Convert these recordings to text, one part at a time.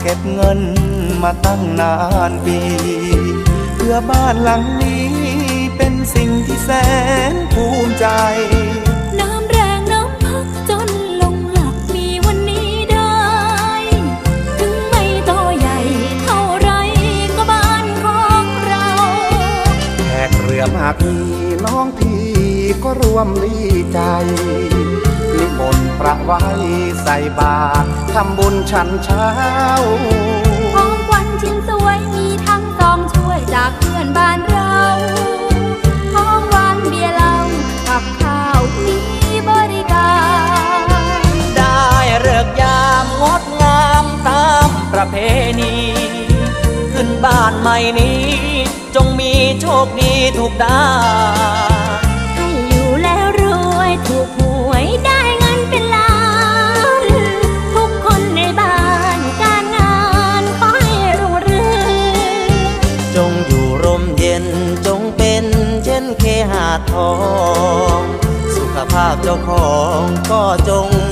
เก็บเงินมาตั้งนานปี เพื่อบ้านหลังนี้เป็นสิ่งที่แสนภูมิใจน้ำแรงน้ำพักจนลงหลักมีวันนี้ได้ถึงไม่โตใหญ่เท่าไรก็บ้านของเราแขกเรือมากมีน้องพี่ก็ร่วมดีใจนิ มนต์พระไว้ใส่บาตรทำบุญฉันเช้า ของขวัญชิ้นสวยมีทั้งสองช่วยจากเพื่อนบ้านเรา ของหวานเบียร์เหล้ากับข้าวมีบริการ ได้เลิกยามงดงามตามประเพณี ขึ้นบ้านใหม่นี้ จงมีโชคดีทุกด้าน เจ้าของก็จง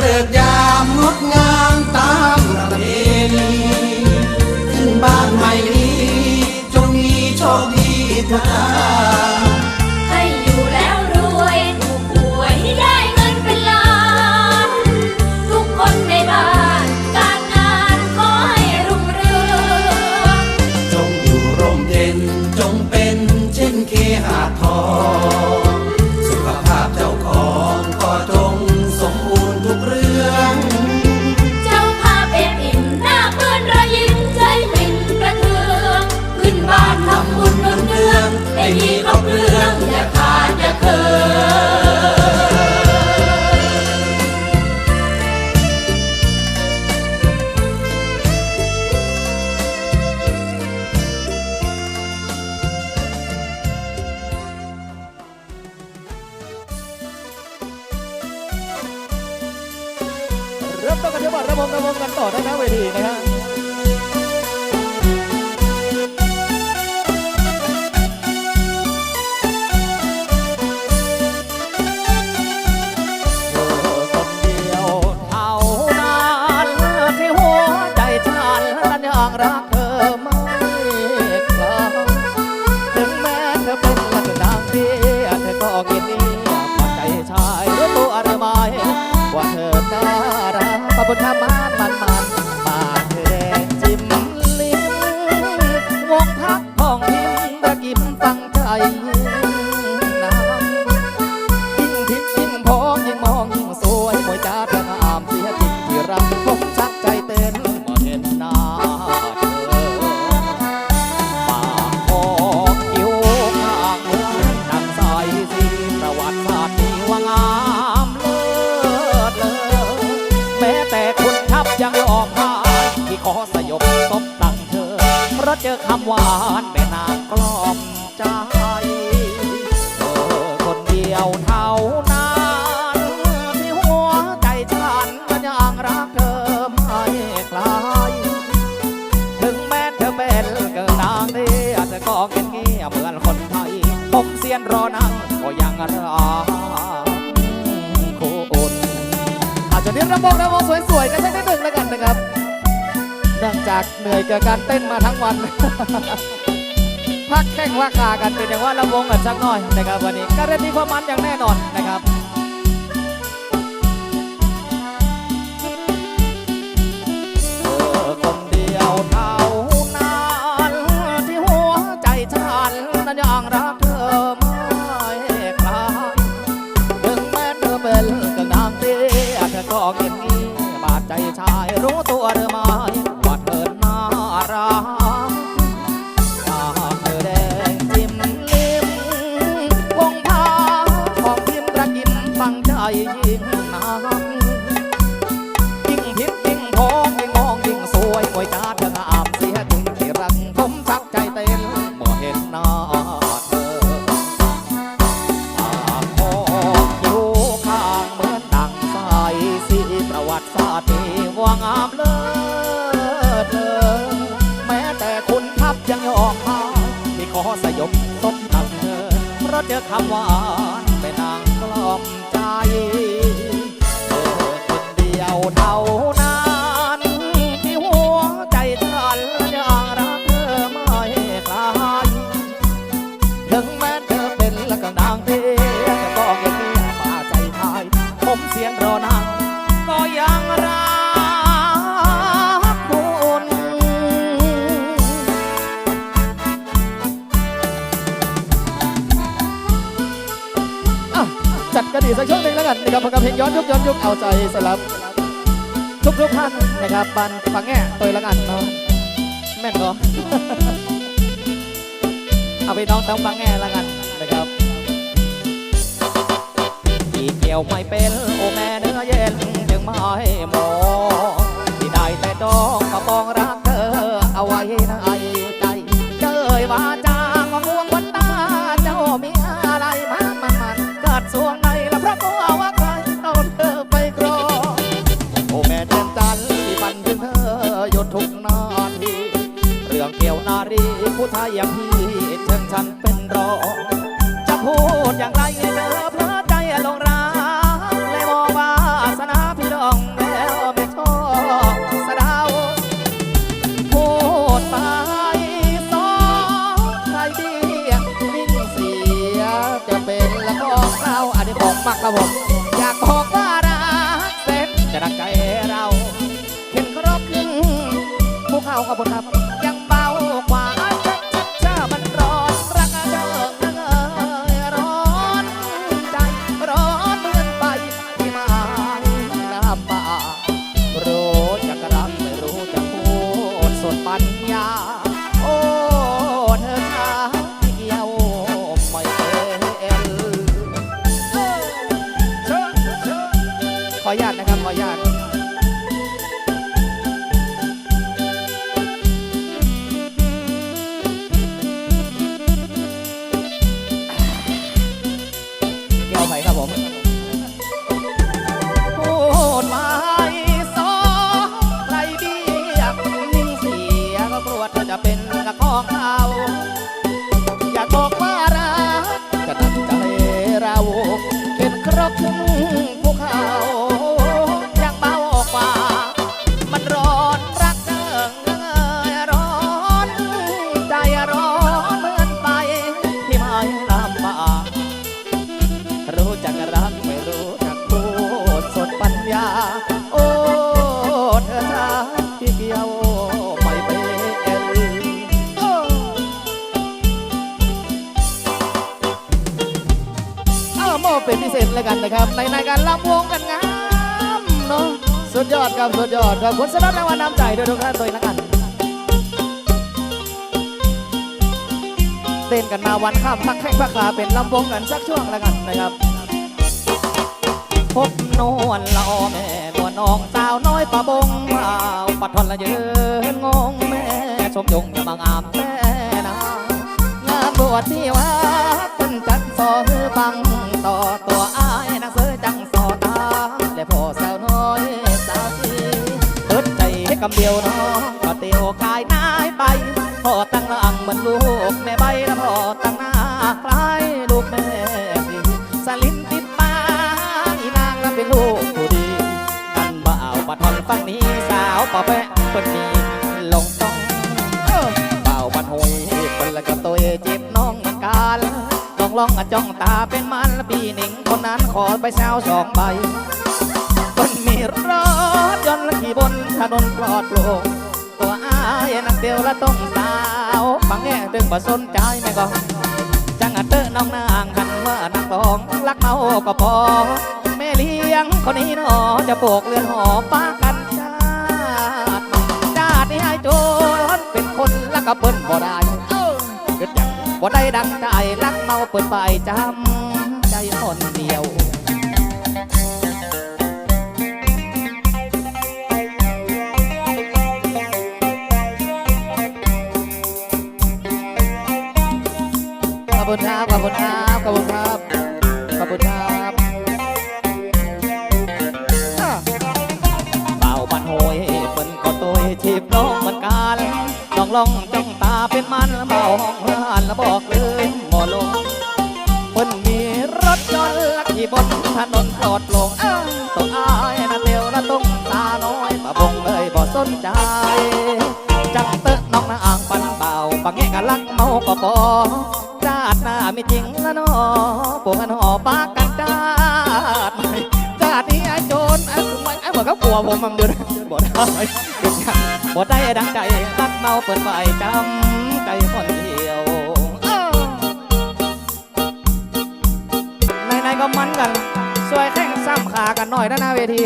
เลิกยา ยังรักเธอไม่คลาถึงแม้เธอเป็นลักนางดีเธอก็กินดีพอใจชายรู้ตัวหรือไมว่าเธอน่ารักปอบุญธรรม อกพาที่ขอสยบตบตังเธอ เพราะเจอคำหวานแม่นางกล่อมใจเธอคนเดียวเท่านั้นที่หัวใจฉันมันยังรักเธอไม่คลายถึงแม้เธอเป็นเกินนางเดีเธอก็เงียบเงียบเหมือนคนไทยผมเสียนรอนั่งก็ยัง จากเหนื่อยกับการเต้นมาทั้งวัน พักแข้งราคากันเป็นอย่างว่าละวงกันสักหน่อยนะครับวันนี้การเล่นตีความมันอย่างแน่นอนนะครับ อคำหวาน กระดีสักช่วงหนึ่งแล้วกันนะครับกับเพลงย้อนยุคย้อนยุคเอาใจสลับทุกทุกท่านนะครับบันฟังแง่ตัวละกันเนาะแม่นก็เอาไปน้องต้องฟังแง่ละกันนะครับที่เกี่ยวไม่เป็นโอแม่เนื้อเย็นจึงไม่มองที่ได้แต่ดองกระปอง รีผู้ายอย่างพี่เชิงฉันเป็นรอง จะพูดอย่างไรเธอเพลอใจลงรักเลยมองว่าสนาพี่ดองแล้วไม่ชอบสะเดาวพูดไปสองใครดีนิ่งเสียจะเป็นละก็เราอันนี้บอกมากครับผมอยากบอกว่ารักเส้นจะรักใจเรา เห็นครบครึ่งภูเขาขอบคุณครับ ปัญญา ดครับสุดยอดครับคุณสนับรางวัลน้ำใจด้วยทุกท่านตัวละกันเต้นกันมาวันข้ามพักแข้งพักขาเป็นลำวงกันสักช่วงแล้วกันนะครับ พบนวลละอแม่นวลน้องสาวน้อยปะบงมาปัดทอนละเยืนงงแม่ชมยงยามางามแม่นางานบวชที่วัดเป็นจัดสอฮือบังต่อตัวอา กำเดียวน้องก็เตียวกายนายไปพ่อตั้งหลังเหมือนลูกแม่ใบและพ่อตั้งหน้าคล้ายลูกแม่ดีสลินติดปากอีนางนั้นเป็นลูกผู้ดีกันบ่าวมาทอนฟังนี้สาวป่าแปะคนนี้ลงต้องเบ่าวมันหวยคนละกับตัวเจ็บน้องเหมือนกันลองลองอะจ้องตาเป็นมันปีหนิงคนนั้นขอไปเช้าสองใบ รถยนต์และขี่บนถนนปลอดโปร่งตัวอายนักเดียวและต้องสาวฟังแง่ดึงบ่สนใจแม่ก็จังอัดเตอน้องนางกันว่านักร้องรักเมาก็พอแม่เลี้ยงคนนี้หนอจะโบกเรือนหอป้ากันชาติชาตินี้ให้โจรเป็นคนละก็เปิ้นบ่ได้เกิดยังบ่ได้ดังใจรักเมาเปิดไปจำใจคน อบคุณครับ ขอบคุณครับ ขอบคุณครับ ขอบคุณครับเป่าบันโหยฝนก็ตัวชีบลงมันการจ้องลองจ้องตาเป็นมันแล้วเบาห้องร้านแล้วบอกเลยหมอลงเพิ่นมีรถยนต์ลักที่บนถนนปลอดลงต้องอายนะเตียวนะต้องตาน้อยมาบงเลยบ่สนใจจังเตะน้องนางปันเบาปังแงกะลักเมาก็บอ ญิงละนอปวกนอปากกันดาดจาดนี้ไอ้โจรไอ้สมัยไอ้เหมือนเขากลัวผมมันเดือดบ่ได้บ่ได้ดังใจรักเมาเปิดไฟจำใจคนเดียวในในก็มันกันสวยแข้งซ้ำขากันหน่อยนะหน้าเวที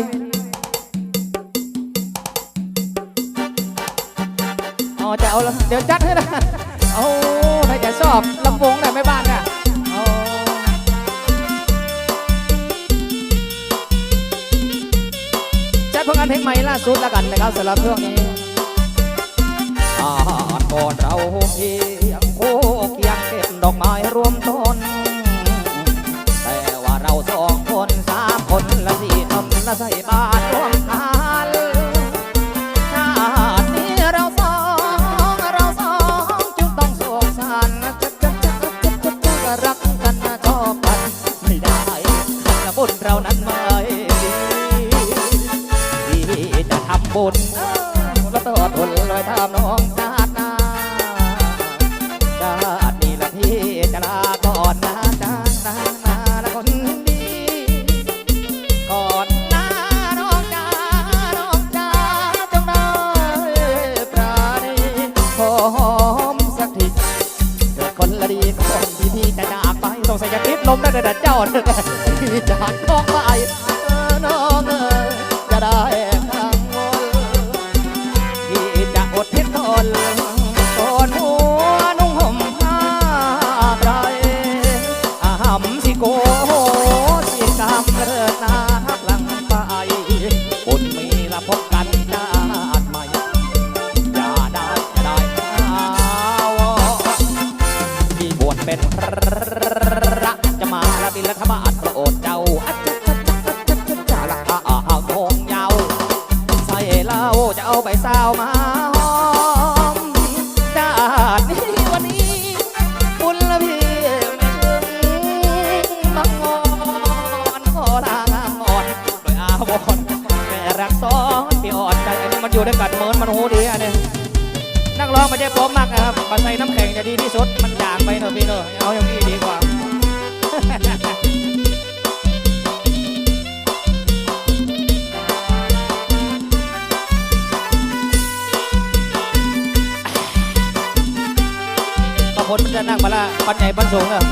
เอจะเอาเดี๋ยวจัดให้นะเอาใครจะชอบลำวงไหนไม่ เพลงใหม่ล่าสุดแล้วกันนะครับสำหรับเรื่องนี้อ่านก่อนเราเพียงโคกยังเก็บดอกไม้รวมต้น แต่ว่าเราสองคนสามคนละสี่คนละใส่บาทรวมทา จากก็ไอ อู่ด้กัดเหมือนมันโหดีอันนี้นักร้องไม่ใช่พร้อมมากนะครับปัจจัยน้ำแข็งจะดีที่สุด มันด่างไปเนอะพี่เนอะเอาอย่างนี้ดีกว่าก็ผนมันจะนั่งมาละปันใญญาบรนสูงเนอะ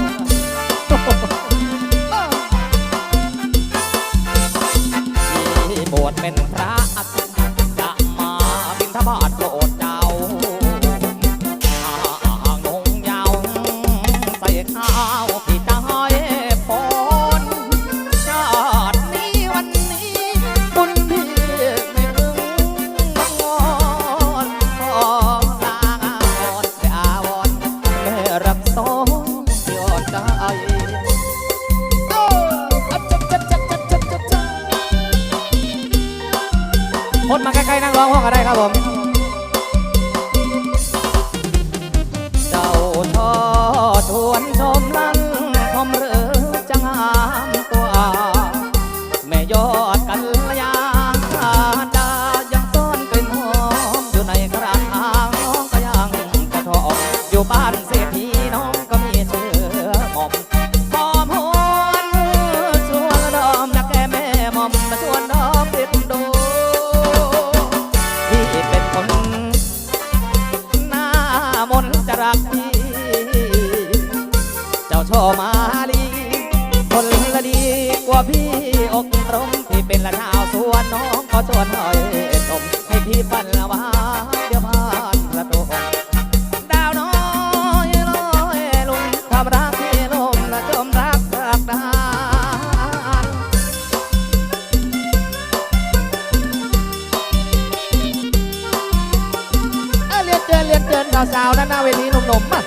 สาวด้านหน้าเวทีหนุ่มๆมา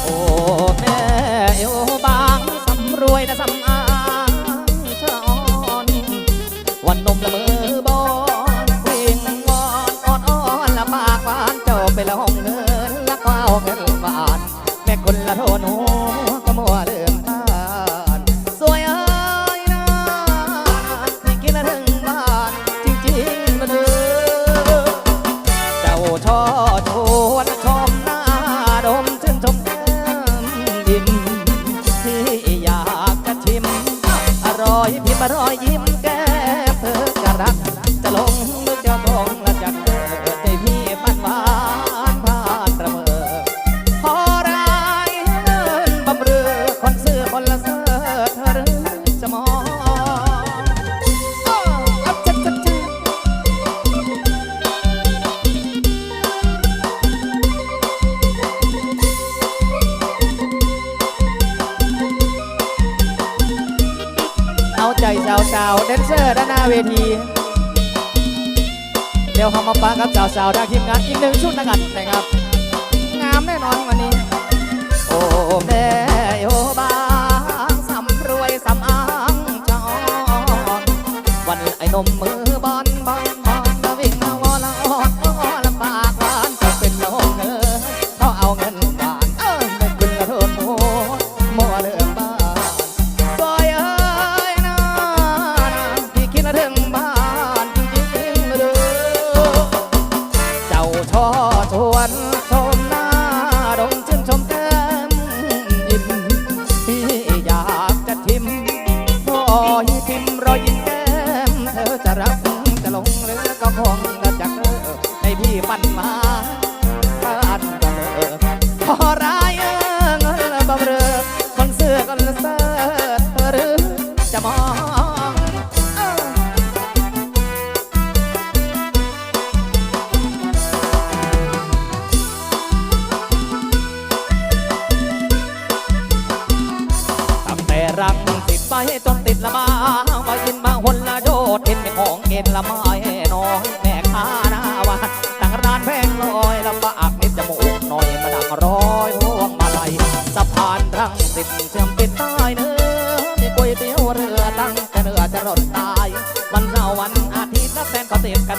โอ้แม่เอว รอยยิ้ม สาวดากทีมงานอีกหนึ่งชุดนะครับ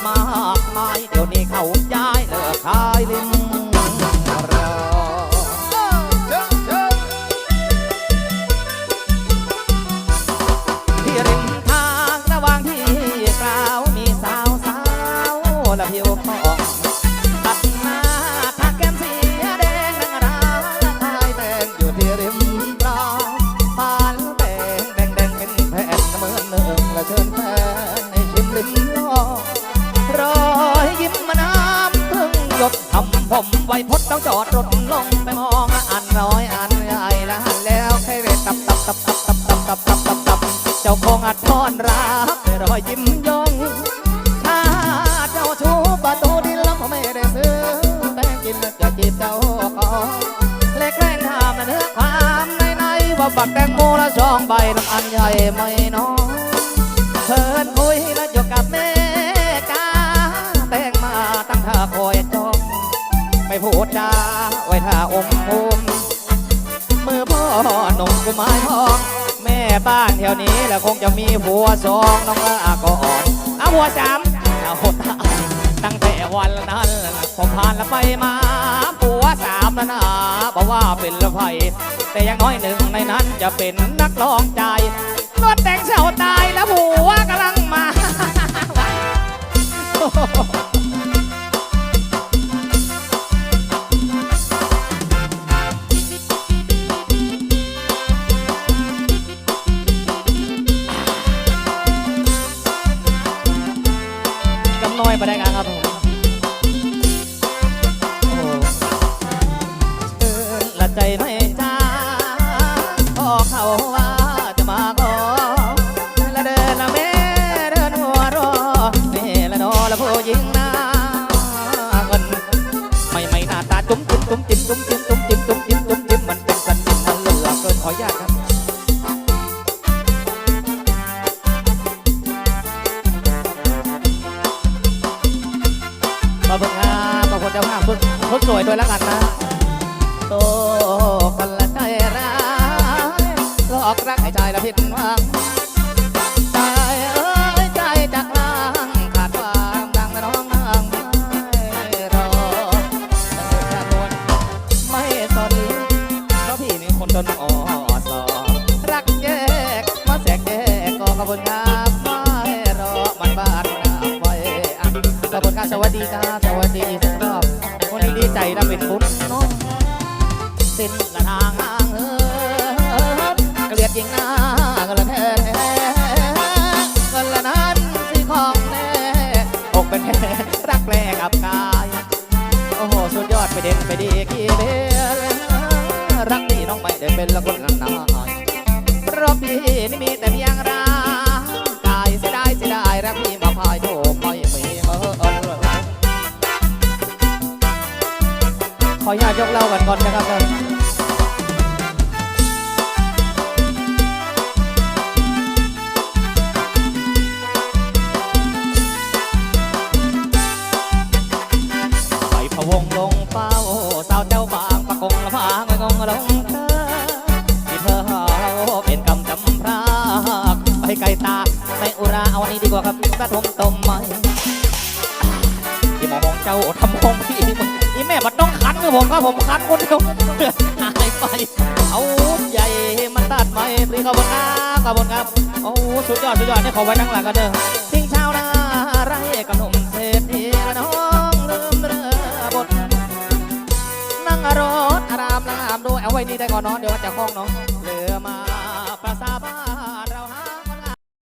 มากมาย เดี๋ยวนี้เขาย้ายเลิกขายลิม บแต่รอยยิ้มย่องถ้าเจ้าชู้ประตูดินแล้วเขาไม่ได้ซื้อแต่งกินแล้วจะจีบเจ้าก่อนเลยแกล้งถามนะเนื้อความในในว่าบักแตงโมละสองใบน้ำอันใหญ่ไม่น้อยเชิญคุยแล้วจบกับแม่กาแต่งมาตั้งท่าคอยจองไม่พูดจาไว้ท่าอมอมมือพ่อหนุ่มกุมารทอง บ้านแถวนี้แล้วคงจะมีผัวสองน้องละก่อนเอาผัวสามเอาตั้งแต่วันนั้นผมผ่านและไปมาผัวสามแล้วนะเพราะว่าเป็นละไพแต่ยังน้อยหนึ่งในนั้นจะเป็นนักร้องใจนวดแต่งเสาตายแล้วผัวกำลังมา งห่างเหินเกลียดยิงหน้ากันละแท้กันละนั้นสิของแน่อกเป็นแค่รักแปลงอับกาย โอ้โห สุดยอดไปเด่นไปดีกี่เดือนรักนี่น้องไม่ได้เป็นละคนนายเพราะพี่นี่มีแญาตยกเล่ากันก่อนนะครับไปพะวงลงเป้าสาวเจ้าบางประกงละพางไม่งงลงเธอที่เธอเป็นกำจำพรากไปไกลตาไม่อุราเอาอันนี้ดีกว่าครับกระทมตม ผมครับผมคัดคนเดียวหายไป เอาใหญ่มันตัดไหมปรีขบวนครับขบวนครับโอ้สุดยอดสุดยอดนี่ขอไว้ทั้งหลังกันเด้อทิ้งชาวนาไรกับหนุ่มเศรษฐีน้องลืมเรือบทนั่งรถอารามลามดูเอาไว้นี่ได้ก่อนนอนเดี๋ยวจะคล้องน้อง